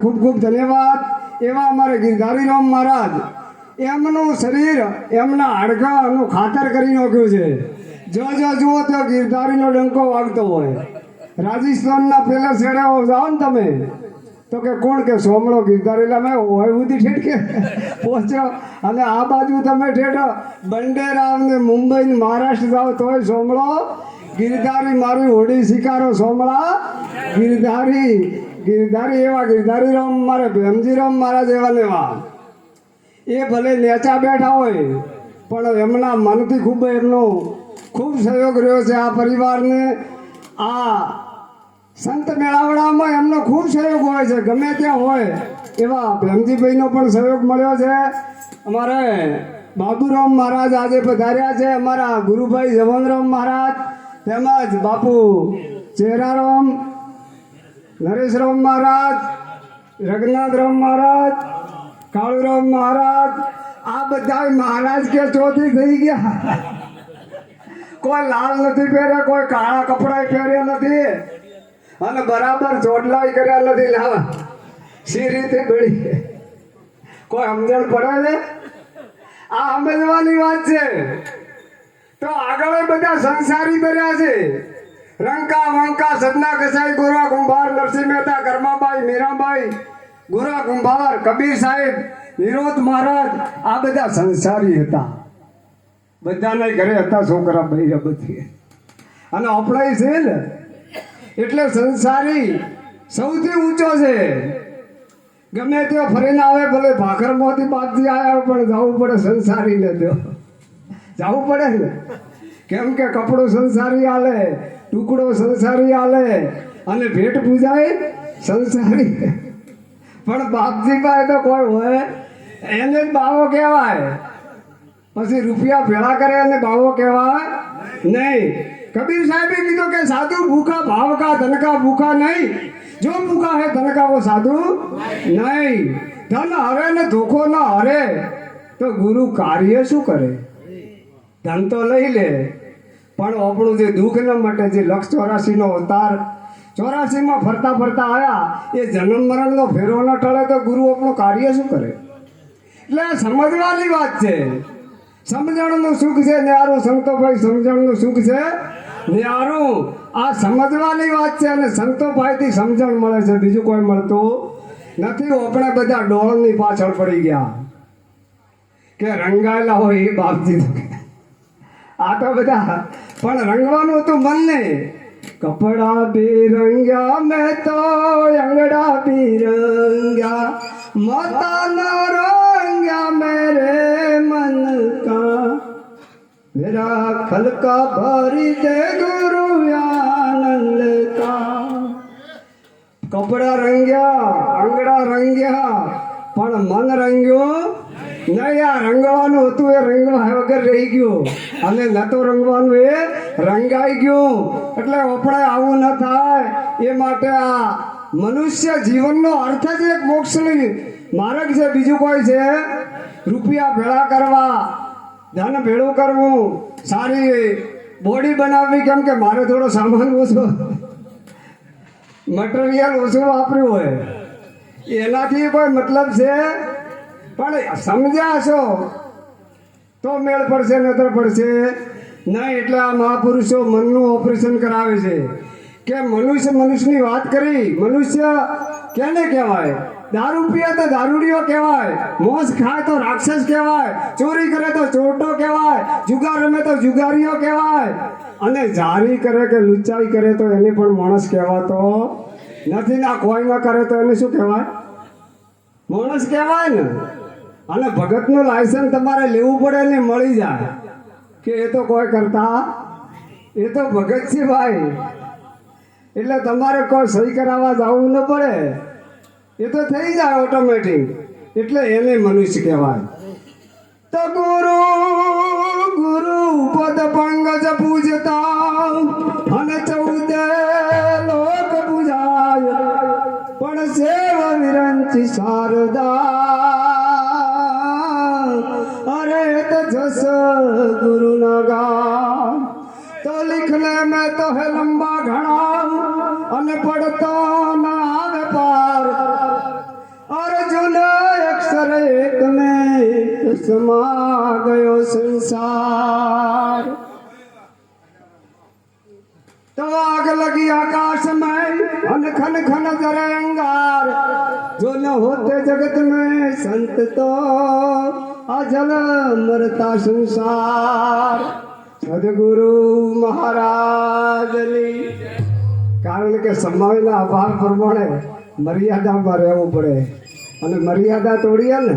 ખૂબ ખૂબ ધન્યવાદ. એવા અમારે ગિરધારી રામ મહારાજ, એમનું શરીર, એમના હાડકાનું ખાતર કરી નાખ્યું છે. જો જો, જુઓ તો ગિરધારીનો ડંકો વાગતો હોય. રાજસ્થાનના પેલા શેડાઓ જાઓ ને તમે, તો કે કોણ કે સોમળો ગિરધારી એટલે હોય સુધી ઠેઠકે. કે પહોંચ્યો અને આ બાજુ તમે ઠેઠો બંડેરાવ ને મુંબઈ મહારાષ્ટ્ર જાઓ તોય સોમળો ગિરધારી મારી હોડી શિકારો સોમળા ગિરધારી ગિરધારી એવા ગિરધારી રામ મારે ભેમજી મારા ને એવા એ ભલે નેચા બેઠા હોય, પણ એમના મનથી ખૂબ એમનો ખૂબ સહયોગ રહ્યો છે આ પરિવારને. આ સંત મેળાવડામાં એમનો ખૂબ સહયોગ હોય છે, ગમે ત્યાં હોય, એવા ભેમજીભાઈનો પણ સહયોગ મળ્યો છે. અમારે બાબુરામ મહારાજ આજે પધાર્યા છે, અમારા ગુરુભાઈ જવનરામ મહારાજ, તેમજ બાપુ ચેરારામ નરેશરામ મહારાજ, રઘનાથરામ મહારાજ, કાળુરામ મહારાજ, આ બધા મહારાજ કે ચોથી થઈ ગયા. કોઈ લાલ નથી પહેર્યા, કોઈ કાળા કપડા પહેર્યા નથી. અને બરાબર ચોટલાય કર્યા નથી. લાવા સી રીતે ગળી કોઈ સમજણ પડે છે આ સમજવાની વાત છે. તો આગળ બધા સંસારી કર્યા છે. રંકા વંકા સદના કસાઈ ગોરા કુંભાર, નરસિંહ મહેતા કરમાબાઈ મીરાબાઈ ગોરા કુંભાર, કબીર સાહેબ, વિરોધ મહારાજ, આ બધા સંસારી હતા. બધાના ઘરે હતા છોકરા ભાઈ બધી અને અપડાય છે ને, એટલે સંસારી સૌથી ઊંચો છે. ગમે તે ફરીને આવે, ભલે ભાખરમાંથી બાદથી આવ્યા પણ જવું પડે સંસારીને તો જવું પડે ને? કેમ કે કપડું સંસારી આલે, ટુકડો સંસારી આલે, અને ભેટ પૂજાય સંસારી. પણ બાપજી પાસે તો કોઈ હોય, એને જ બાવો કહેવાય. પછી રૂપિયા ભેળા કરે અને બાવો કહેવાય નહીં. કબીર સાહેબે કીધું કે સાધુ ભૂખા ભાવકા ધનકા ભૂખા નહીં. જો ભૂખા હે ધનકા વો સાધુ નહીં. ધન હરે ને ધોખો ન હરે. તો ગુરુ કાર્ય શું કરે? ધન તો લઈ લે. પણ આપણું જે દુઃખ ન માટે જે લક્ષ ચોરાસીનો અવતાર ચોરાસીમાં ફરતા ફરતા આવ્યા, એ જન્મ મરણનો ફેરો ન ટળે તો ગુરુ આપણું કાર્ય શું કરે? એટલે સમજવાની વાત છે. સમજણનું સુખ છે, ન્યારું સંતોભાઈ સમજણનું સુખ છે, ન્યારું. આ સમજવાની વાત છે અને સંતોભાઈથી સમજણ મળે છે, બીજું કોઈ મળતું નથી. આપણે બધા ડોળની પાછળ પડી ગયા. કે રંગાયેલા હોય એ બાપજી આ તો બધા પણ રંગવાનું તો મન નહીં કપડા બિરંગ્યા, મેં તો આંગડા બિરંગ્યા. માતા ના રંગ્યા મેરે મન કા. મેરા ખલકા ભરી દે ગુરુ આનંદ કા. કપડા રંગ્યા આંગડા રંગ્યા, પણ મન રંગ્યું નહીં આ રંગવાનું હતું એ રંગવા વગર રહી ગયું. અને તો રંગવાનું એ રંગાઈ ગયું. એટલે આપણે આવું ન થાય. એ માટે આ મનુષ્ય જીવનનો અર્થ જ એક મોક્ષની માર્ગ છે, બીજું કોઈ છે. રૂપિયા ભેળા કરવા, ધન ભેળું કરવું, સારી બોડી બનાવવી, કેમ કે મારે થોડો સામાન ઓછો મટીરિયલ ઓછું વાપર્યું હોય. એનાથી કોઈ મતલબ છે? પણ સમજ્યા છો? તો મેળ પડશે નતર પડશે. નહીં, એટલે આ મહાપુરુષો મનનું ઓપરેશન કરાવે છે. કે મનુષ્ય મનુષ્યની વાત કરી, મનુષ્ય કેને કહેવાય? દારૂ પીએ તો દારૂડીઓ કહેવાય મોસ ખાય તો રાક્ષસ કહેવાય, ચોરી કરે તો ચોરટો કહેવાય, જુગાર રમે તો જુગારીઓ કહેવાય. અને જારી કરે કે લુચાઈ કરે તો એને પણ માણસ કહેવાતો નથી. ના કોઈમાં કરે તો એને શું કહેવાય? માણસ કહેવાય ને. અને ભગતનું લાયસન્સ તમારે લેવું પડે ને મળી જાય. કે એ તો કોઈ કરતા? એ તો ભગત છે ભાઈ. એટલે તમારે કોઈ સહી કરાવવા જવું ન પડે. એ તો થઈ જાય ઓટોમેટિક એટલે એને મનુષ્ય કહેવાય. તો ગુરુ ગુરુ પદ પંગજ પૂજતા અને ચૌદે લોક પૂજાય. પણ સેવ વિરંચી શારદા सदगुरु लगाम तो लिखने में तो है लंबा घना अनपढ़ तो ना व्यापार और अक्षर एक में समा गयो संसार। तो आग लगी आकाश में, अन खन खन जरे अंगार। जो न होते जगत में, संत तो અજલ મરતા સંસાર સદગુરુ મહારાજની કારણ કે સમાવેલા અભાવ પ્રમાણે મર્યાદામાં રહેવું પડે. અને મર્યાદા તોડીએ ને